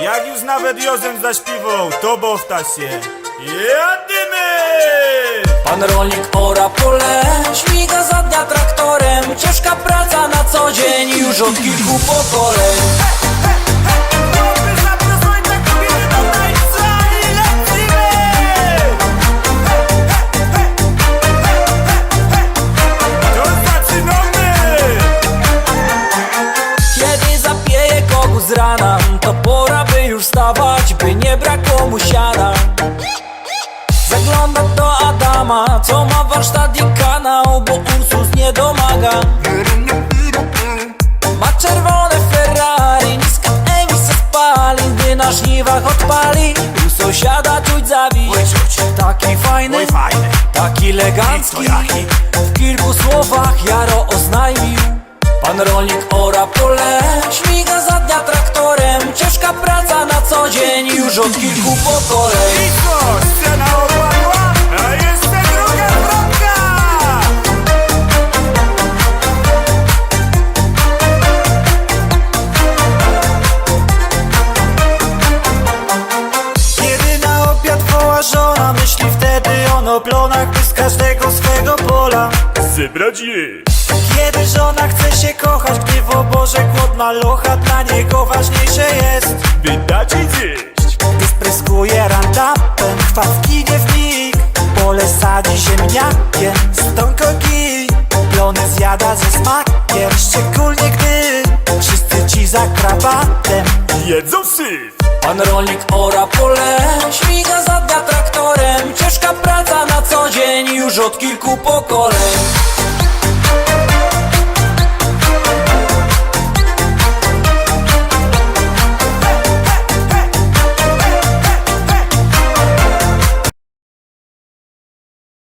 Jak już nawet Jozem zaśpiewał, to bowta się. Jadymy! Pan rolnik ora pole, śmiga za dnia traktorem Ciężka praca na co dzień już od kilku pokoleń z rana. To pora by już wstawać, by nie brakło mu siana. Zagląda do Adama, co ma warsztat i kanał Bo Ursus nie domaga. Ma czerwone Ferrari, niska emisja spalin Gdy na żniwach odpali, u sąsiada czuć zawieść Taki fajny, taki elegancki? W kilku słowach Jaro oznajmił Pan rolnik ora pole Śmiga za dnia traktorem Ciężka praca na co dzień Już od kilku pokoleń I co, scena opadła? A jeszcze druga wrotka! Kiedy na obiad woła żona Myśli wtedy on o plonach By z każdego swego pola Zebrać je! Kiedy żona się kochać Gdy w oborze głodna locha Dla niego ważniejsze jest. Wydać i zjeść! Gdy spryskuje randapem Chwastki nie w mig. Pole sadzi ziemniakiem Stonko kij Plony zjada ze smakiem Szczególnie gdy Wszyscy ci za krawatem Jedzą syf! Pan rolnik ora pole Śmiga za dnia traktorem. Ciężka praca na co dzień Już od kilku pokoleń